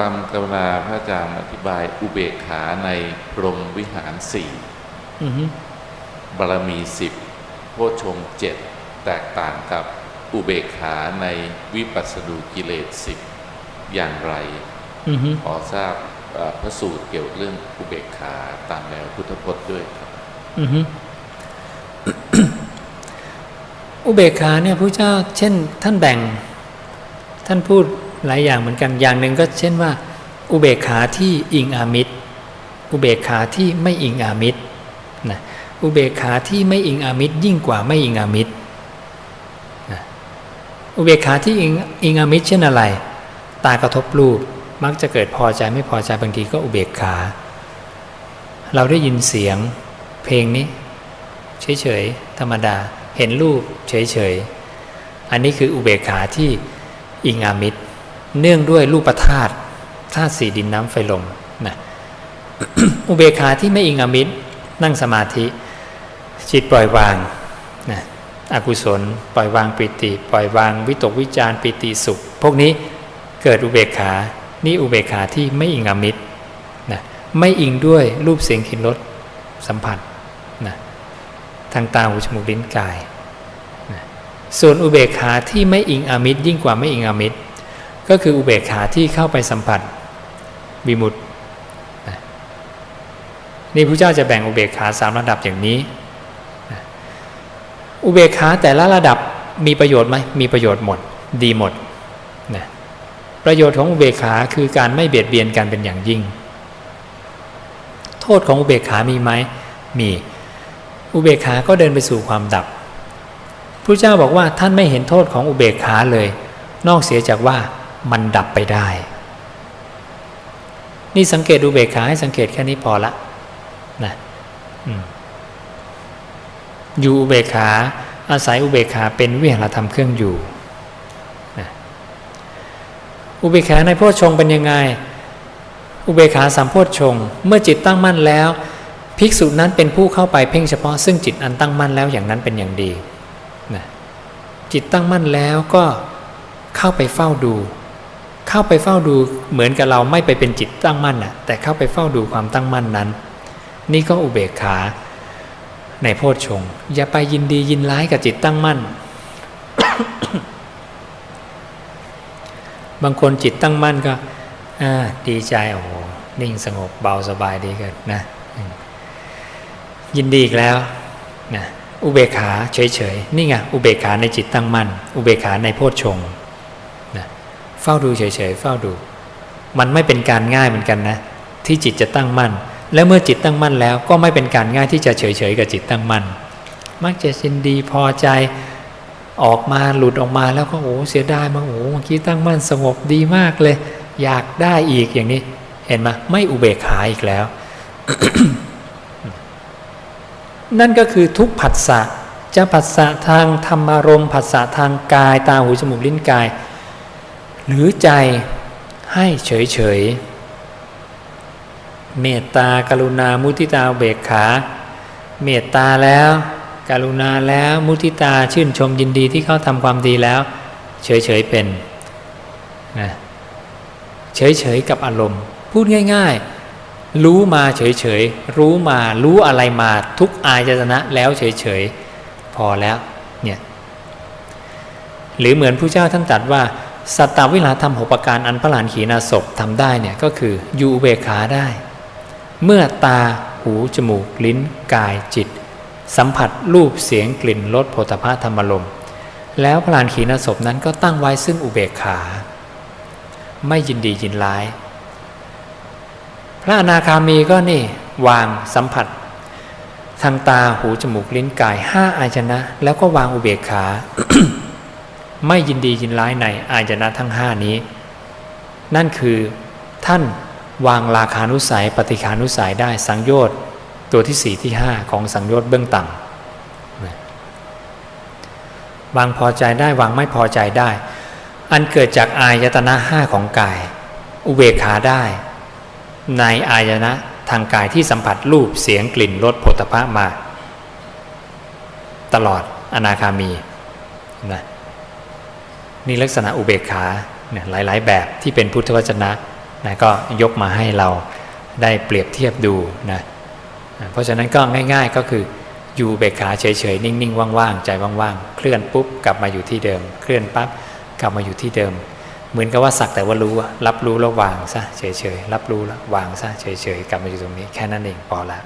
ความกรุณาพระอาจารย์อธิบายอุเบกขาในพรหมวิหารสี่อือฮึบารมีสิบโพชฌงค์เจ็ดแตกต่างกับอุเบกขาในวิปัสสนูกิเลสสิบอย่างไรอือฮึขอทราบเอ่อพระสูตรเกี่ยวเรื่องอุเบกขาตามแนวพุทธพจน์ด้วยครับอือฮึอุเบกขาเนี่ยพระเจ้า เช่น ท่านแบ่ง ท่านพูด หลายอย่างเหมือนกันอย่างหนึ่งก็เช่นว่า อุเบกขาที่อิงอามิตร อุเบกขาที่ไม่อิงอามิตรนะอุเบกขาที่ไม่อิงอามิตรยิ่งกว่าไม่อิงอามิตรนะอุเบกขาที่อิงอิงอามิตรเช่นอะไร ตากระทบรูปมักจะเกิดพอใจไม่พอใจบางทีก็อุเบกขา เราได้ยินเสียงเพลงนี้ เฉยๆธรรมดาเห็นรูปเฉยๆอันนี้คืออุเบกขาที่อิงอามิตร เนื่องด้วยรูปธาตุธาตุสี่ดินน้ำไฟลมนะอุเบกขาที่ไม่อิงอามิตรนั่งสมาธิ จิตปล่อยวางนะอกุศล ปล่อยวางปิติ ปล่อยวางวิตกวิจารปิติสุข พวกนี้เกิดอุเบกขานี่อุเบกขาที่ไม่อิงอามิตรนะไม่อิงด้วยรูปเสียงกลิ่นรสสัมผัสนะทางตาหูจมูกลิ้นกายนะส่วนอุเบกขาที่ไม่อิงอามิตรยิ่งกว่าไม่อิงอามิตร ก็คืออุเบกขาที่เข้าไปสัมผัสวิมุตตินี่พระเจ้าจะแบ่งอุเบกขาสามระดับอย่างนี้ อุเบกขาแต่ละระดับมีประโยชน์ไหมมีประโยชน์หมด ดีหมดนะประโยชน์ของอุเบกขาคือการไม่เบียดเบียนกันเป็นอย่างยิ่ง โทษของอุเบกขามีไหมมี อุเบกขาก็เดินไปสู่ความดับพระเจ้าบอกว่าท่านไม่เห็นโทษของอุเบกขาเลย นอกเสียจากว่า มันดับไปได้ นี่สังเกตอุเบกขาให้สังเกตแค่นี้พอละนะอยู่อุเบกขาอาศัยอุเบกขาเป็นวิหารธรรมเครื่องอยู่นะอุเบกขาในโพชฌงค์เป็นยังไง อุเบกขาสามโพชฌงค์เมื่อจิตตั้งมั่นแล้ว ภิกษุนั้นเป็นผู้เข้าไปเพ่งเฉพาะซึ่งจิตอันตั้งมั่นแล้วอย่างนั้นเป็นอย่างดีนะจิตตั้งมั่นแล้วก็เข้าไปเฝ้าดู เข้าไปเฝ้าดูเหมือนกับเราไม่ไปเป็นจิตตั้งมั่นน่ะแต่เข้าไปเฝ้าดูความตั้งมั่นนั้น นี่ก็อุเบกขา ในโพชฌงค์อย่าไปยินดียินร้ายกับจิตตั้งมั่น บางคนจิตตั้งมั่นก็อ่าดีใจโอ้โหนิ่งสงบเบาสบายดีเกินนะยินดีอีกแล้วนะอุเบกขาเฉยๆนี่ไงอุเบกขาในจิตตั้งมั่น อุเบกขาในโพชฌงค์ เฝ้าดูเฉยๆเฝ้าดู มันไม่เป็นการง่ายเหมือนกันนะ ที่จิตจะตั้งมั่น และเมื่อจิตตั้งมั่นแล้วก็ไม่เป็นการง่ายที่จะเฉยๆกับจิตตั้งมั่น มักจะยินดีพอใจออกมาหลุดออกมาแล้วก็โอ้เสียดายมาโอ้เมื่อกี้ตั้งมั่นสงบดีมากเลย อยากได้อีกอย่างนี้ เห็นไหมไม่อุเบกขาอีกแล้ว นั่นก็คือทุกผัสสะจะผัสสะทางธรรมารมณ์ผัสสะทางกายตาหูจมูกลิ้นกาย หรือใจให้เฉยเฉยๆเมตตากรุณามุทิตาเบกขา เมตตาแล้ว กรุณาแล้วมุทิตาชื่นชมยินดีที่เขาทำความดีแล้ว เฉยเฉยๆเป็นนะเฉยเฉยๆกับอารมณ์ พูดง่าย ๆ รู้มาเฉยเฉยๆรู้มารู้อะไรมาทุกอายตนะแล้วเฉยเฉยๆพอแล้วเนี่ยหรือเหมือนผู้เจ้าท่านตรัสว่า สัตตวิหาธรรมหกประการอันพระหลานขีณาศพทำได้เนี่ยก็คืออยู่อุเบกขาได้ เมื่อตาหูจมูกลิ้นกายจิต สัมผัสรูปเสียงกลิ่นรสโผฏฐะธรรมลมแล้วพระลานขีณาศพนั้นก็ตั้งไว้ซึ่งอุเบกขา ไม่ยินดียินร้าย พระอนาคามีก็นี่วางสัมผัส ทางตาหูจมูกลิ้นกายห้าอายชนะ แล้วก็วางอุเบกขา ไม่ยินดียินร้ายในอายนะทั้งห้านี้ นั่นคือท่านวางราคานุสัยปฏิคานุสัยได้สังโยชน์ตัวที่สี่ที่ห้าของสังโยชน์เบื้องต่ำวางพอใจได้วางไม่พอใจได้ อันเกิดจากอายตนะห้าของกาย อุเบกขาได้ ในอายนะทางกายที่สัมผัสรูปเสียงกลิ่นรสผลตภะมา ตลอดอนาคามีนะ นี่ลักษณะอุเบกขาเนี่ยหลาย ๆ แบบที่เป็นพุทธวจนะนะก็ยกมาให้เราได้เปรียบเทียบดูนะเพราะฉะนั้นก็ง่าย ๆ ก็คืออยู่เบกขาเฉยๆ นิ่งๆ ว่างๆ ใจว่างๆ เคลื่อนปุ๊บกลับมาอยู่ที่เดิม เคลื่อนปั๊บกลับมาอยู่ที่เดิม เหมือนกับว่าสักแต่ว่ารู้อะรับรู้แล้ววางซะเฉยๆ รับรู้แล้ววางซะเฉยๆ กลับมาอยู่ตรงนี้แค่นั้นเองพอละ